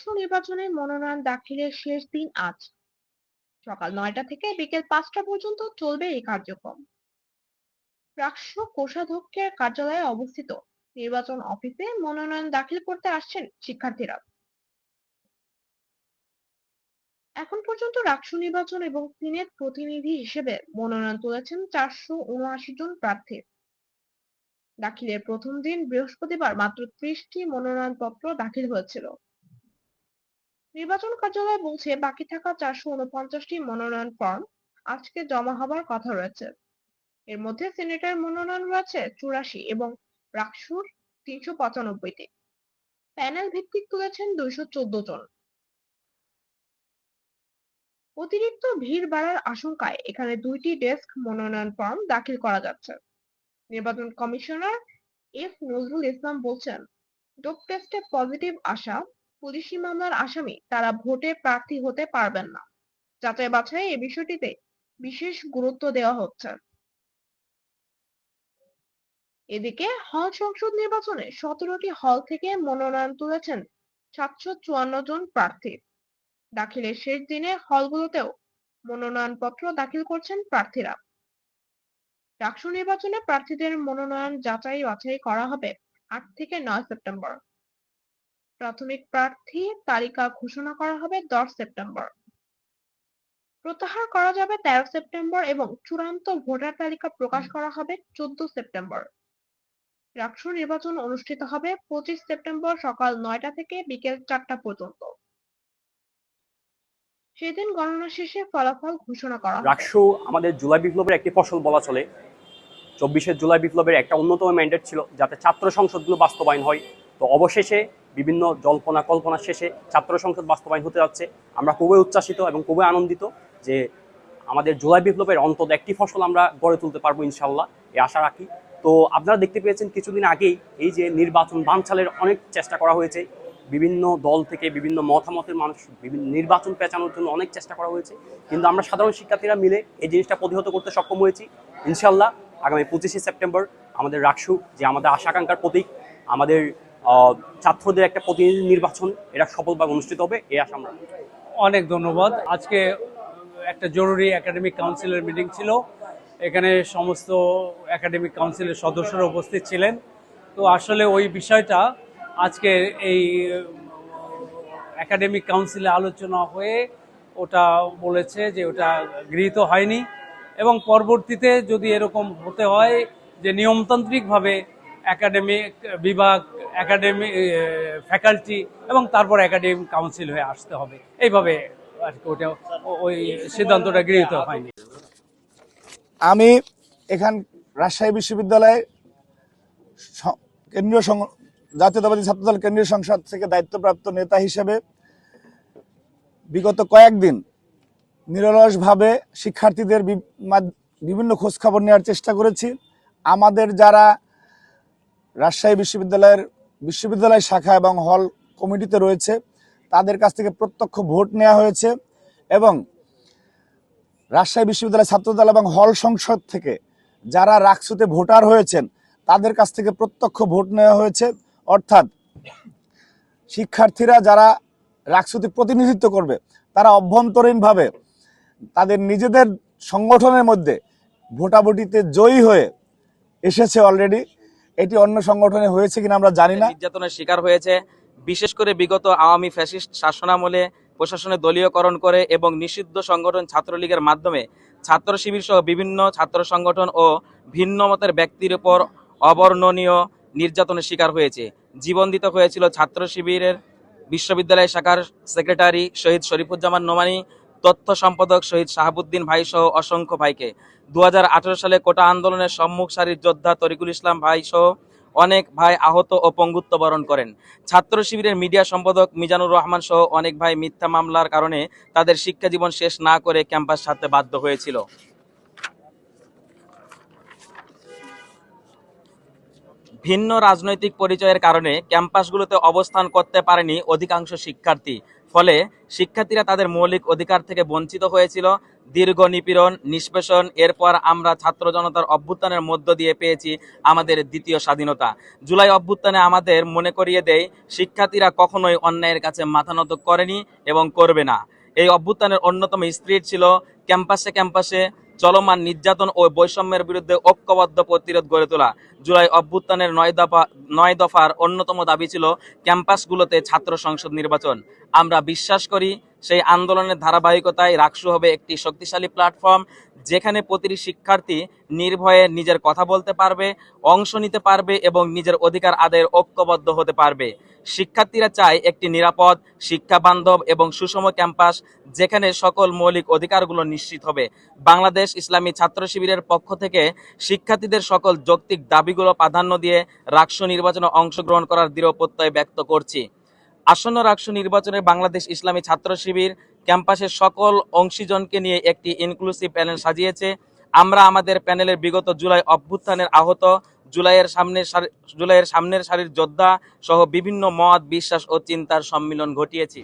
ডাকসু নির্বাচনে মনোনয়ন দাখিলের শেষ দিন আজ। সকাল নয়টা থেকে বিকেল পাঁচটা পর্যন্ত চলবে এই কার্যক্রম। রাষ্ট্র কোষাধ্যক্ষের কার্যালয়ে অবস্থিত নির্বাচন অফিসে মনোনয়ন দাখিল করতে আসছেন শিক্ষার্থীরা। এখন পর্যন্ত রাকসু নির্বাচন এবং সিনেট প্রতিনিধি হিসেবে মনোনয়ন তুলেছেন চারশো উনআশি জন প্রার্থী। দাখিলের প্রথম দিন বৃহস্পতিবার মাত্র ত্রিশটি মনোনয়নপত্র দাখিল হয়েছিল। নির্বাচন কার্যালয় বলছে বাকি থাকা চারশো উনপঞ্চাশটি মনোনয়ন ফর্ম আজকে জমা হবার কথা রয়েছে। এর মধ্যে সিনেটের মনোনয়ন রয়েছে চুরাশি এবং রাকসুর তিনশো পঁচানব্বইটি। প্যানেল ভিত্তিক তুলেছেন দুইশো চোদ্দ জন। অতিরিক্ত ভিড় বাড়ার আশঙ্কায় এখানে দুইটি ডেস্ক মনোনয়ন ফর্ম দাখিল করা যাচ্ছে। নির্বাচন কমিশনার এফ নজরুল ইসলাম বলছেন, ডোপ টেস্টে পজিটিভ আসা পুলিশি মামলার আসামি তারা ভোটে প্রার্থী হতে পারবেন না। যাচাই বাছাই এ বিষয়টিতে বিশেষ গুরুত্ব দেওয়া হচ্ছে। এদিকে হল সংসদ নির্বাচনে সতেরোটি হল থেকে মনোনয়ন তুলেছেন সাতশো চুয়ান্ন জন প্রার্থী। দাখিলের শেষ দিনে হলগুলোতেও মনোনয়নপত্র দাখিল করছেন প্রার্থীরা। ডাকসু নির্বাচনে প্রার্থীদের মনোনয়ন যাচাই বাছাই করা হবে আট থেকে নয় সেপ্টেম্বর। প্রাথমিক প্রার্থী তালিকা ঘোষণা করা হবে দশ সেপ্টেম্বর। প্রত্যাহার করা যাবে তেরো সেপ্টেম্বর এবং চূড়ান্ত ভোটার তালিকা প্রকাশ করা হবে চোদ্দ সেপ্টেম্বর। রাষ্ট্র নির্বাচন অনুষ্ঠিত হবে পঁচিশ সেপ্টেম্বর সকাল নয়টা থেকে বিকেল চারটা পর্যন্ত। সেদিন গণনা শেষে ফলাফল ঘোষণা করা রাকসু আমাদের জুলাই বিপ্লবের একটি ফসল বলা চলে। চব্বিশে জুলাই বিপ্লবের একটা অন্যতম ম্যান্ডেট ছিল যাতে ছাত্র সংসদগুলো বাস্তবায়ন হয়। তো অবশেষে বিভিন্ন জল্পনা, কল্পনা শেষে ছাত্র সংসদ বাস্তবায়ন হতে যাচ্ছে। আমরা খুবই উচ্ছ্বাসিত এবং খুবই আনন্দিত যে আমাদের জুলাই বিপ্লবের অন্তত একটি ফসল আমরা গড়ে তুলতে পারব ইনশাল্লাহ এ আশা রাখি। তো আপনারা দেখতে পেয়েছেন কিছুদিন আগেই এই যে নির্বাচন বানচালের অনেক চেষ্টা করা হয়েছে। বিভিন্ন দল থেকে বিভিন্ন মতামতের মানুষ বিভিন্ন নির্বাচন পেঁচানোর জন্য অনেক চেষ্টা করা হয়েছে। কিন্তু আমরা সাধারণ শিক্ষার্থীরা মিলে এই জিনিসটা প্রতিহত করতে সক্ষম হয়েছি। ইনশাল্লাহ আগামী পঁচিশে সেপ্টেম্বর আমাদের রাকসু যে আমাদের আশা আকাঙ্ক্ষার প্রতীক, আমাদের ছাত্রদের একটা প্রতিনিধি নির্বাচন, এটা সফলভাবে অনুষ্ঠিত হবে এই আশা আমরা অনেক ধন্যবাদ। আজকে একটা জরুরি একাডেমিক কাউন্সিলের মিটিং ছিল। এখানে সমস্ত একাডেমিক কাউন্সিলের সদস্যরা উপস্থিত ছিলেন। তো আসলে ওই বিষয়টা আজকে এই একাডেমিক কাউন্সিলে আলোচনা হয়ে ওটা বলেছে যে ওটা গৃহীত হয়নি। এবং পরবর্তীতে যদি এরকম হতে হয় যে নিয়মতান্ত্রিকভাবে একাডেমিক বিভাগ, একাডেমি ফ্যাকাল্টি এবং তারপর একাডেমিক কাউন্সিল হয়ে আসতে হবে। এইভাবে আর কি ওটা ওই সিদ্ধান্তটা গৃহীত হয়নি। আমি এখান রাজশাহী বিশ্ববিদ্যালয়ে স- কেন্দ্রীয় জাতীয়তাবাদী ছাত্রদল কেন্দ্রীয় সংসদ থেকে দায়িত্বপ্রাপ্ত নেতা হিসেবে বিগত কয়েকদিন নিরলসভাবে শিক্ষার্থীদের বিভিন্ন খোঁজখবর নেওয়ার চেষ্টা করেছি। আমাদের যারা রাজশাহী বিশ্ববিদ্যালয়ের বিশ্ববিদ্যালয় শাখা এবং হল কমিটিতে রয়েছে। তাদের কাছ থেকে প্রত্যক্ষ ভোট নেওয়া হয়েছে এবং রাজশাহী বিশ্ববিদ্যালয় ছাত্রদল এবং হল সংসদ থেকে যারা রাকসুতে ভোটার হয়েছেন, তাদের কাছ থেকে প্রত্যক্ষ ভোট নেওয়া হয়েছে। অর্থাৎ শিক্ষার্থীরা যারা রাকসুতে প্রতিনিধিত্ব করবে, তারা অভ্যন্তরীণভাবে তাদের নিজেদের সংগঠনের মধ্যে ভোটাভুটিতে জয়ী হয়ে এসেছে অলরেডি এটি অন্য সংগঠনে হয়েছে কিনা আমরা জানি না। নির্যাতনের শিকার হয়েছে। বিশেষ করে বিগত আওয়ামী ফ্যাসিস্ট শাসনামলে প্রশাসনে দলীয়করণ করে এবং নিষিদ্ধ সংগঠন ছাত্রলীগের মাধ্যমে ছাত্র শিবির সহ বিভিন্ন ছাত্র সংগঠন ও ভিন্ন মতের ব্যক্তির উপর অবর্ণনীয় নির্যাতনের শিকার হয়েছে। জীবন দিতে হয়েছিল ছাত্র শিবিরের বিশ্ববিদ্যালয় শাখার সেক্রেটারি শহীদ শরীফুজ্জামান নোমানি তথ্য সম্পাদক শহীদ শাহাবুদ্দিন ভাই সহ অসংখ্য ভাইকে। দুহাজার আঠারো সালে কোটা আন্দোলনের সম্মুখ সারির যোদ্ধা তরিকুল ইসলাম ভাই সহ অনেক ভাই আহত ও পঙ্গুত্ব বরণ করেন। ছাত্র শিবিরের মিডিয়া সম্পাদক মিজানুর রহমান সহ অনেক ভাই মিথ্যা মামলার কারণে তাদের শিক্ষা জীবন শেষ না করে ক্যাম্পাস ছাড়তে বাধ্য হয়েছিল। ভিন্ন রাজনৈতিক পরিচয়ের কারণে ক্যাম্পাসগুলোতে অবস্থান করতে পারেনি অধিকাংশ শিক্ষার্থী। ফলে শিক্ষার্থীরা তাদের মৌলিক অধিকার থেকে বঞ্চিত হয়েছিল। দীর্ঘ নিপীড়ন, নিষ্পেষণ, এরপর আমরা ছাত্র জনতার অভ্যুত্থানের মধ্য দিয়ে পেয়েছি আমাদের দ্বিতীয় স্বাধীনতা। জুলাই অভ্যুত্থানে আমাদের মনে করিয়ে দেয়, শিক্ষার্থীরা কখনোই অন্যায়ের কাছে মাথা নত করেনি এবং করবে না। এই অভ্যুত্থানের অন্যতম স্পিরিট ছিল ক্যাম্পাসে ক্যাম্পাসে চলমান নির্যাতন ও বৈষম্যের বিরুদ্ধে ঐক্যবদ্ধ প্রতিরোধ গড়ে তোলা। জুলাই অভ্যুত্থানের নয় দফা, নয় দফার অন্যতম দাবি ছিল ক্যাম্পাসগুলোতে ছাত্র সংসদ নির্বাচন। আমরা বিশ্বাস করি সেই আন্দোলনের ধারাবাহিকতায় রাকসু হবে একটি শক্তিশালী প্ল্যাটফর্ম যেখানে প্রতিটি শিক্ষার্থী নির্ভয়ে নিজের কথা বলতে পারবে, অংশ নিতে পারবে এবং নিজের অধিকার আদায়ের ঐক্যবদ্ধ হতে পারবে। শিক্ষার্থীরা চায় একটি নিরাপদ শিক্ষা বান্ধব এবং সুষম ক্যাম্পাস, যেখানে সকল মৌলিক অধিকারগুলো নিশ্চিত হবে। বাংলাদেশ ইসলামী ছাত্র শিবিরের পক্ষ থেকে শিক্ষার্থীদের সকল যৌক্তিক দাবিগুলো প্রাধান্য দিয়ে রাকসু নির্বাচনে অংশগ্রহণ করার দৃঢ় প্রত্যয় ব্যক্ত করছি। আসন্ন রাষ্ট্র নির্বাচনে বাংলাদেশ ইসলামী ছাত্র শিবির ক্যাম্পাসের সকল অংশীজনকে নিয়ে একটি ইনক্লুসিভ প্যানেল সাজিয়েছে। আমরা আমাদের প্যানেলের বিগত জুলাই অভ্যুত্থানের আহত, জুলাইয়ের সামনের সারি- জুলাইয়ের সামনের সারির যোদ্ধা সহ বিভিন্ন মত, বিশ্বাস ও চিন্তার সম্মিলন ঘটিয়েছি।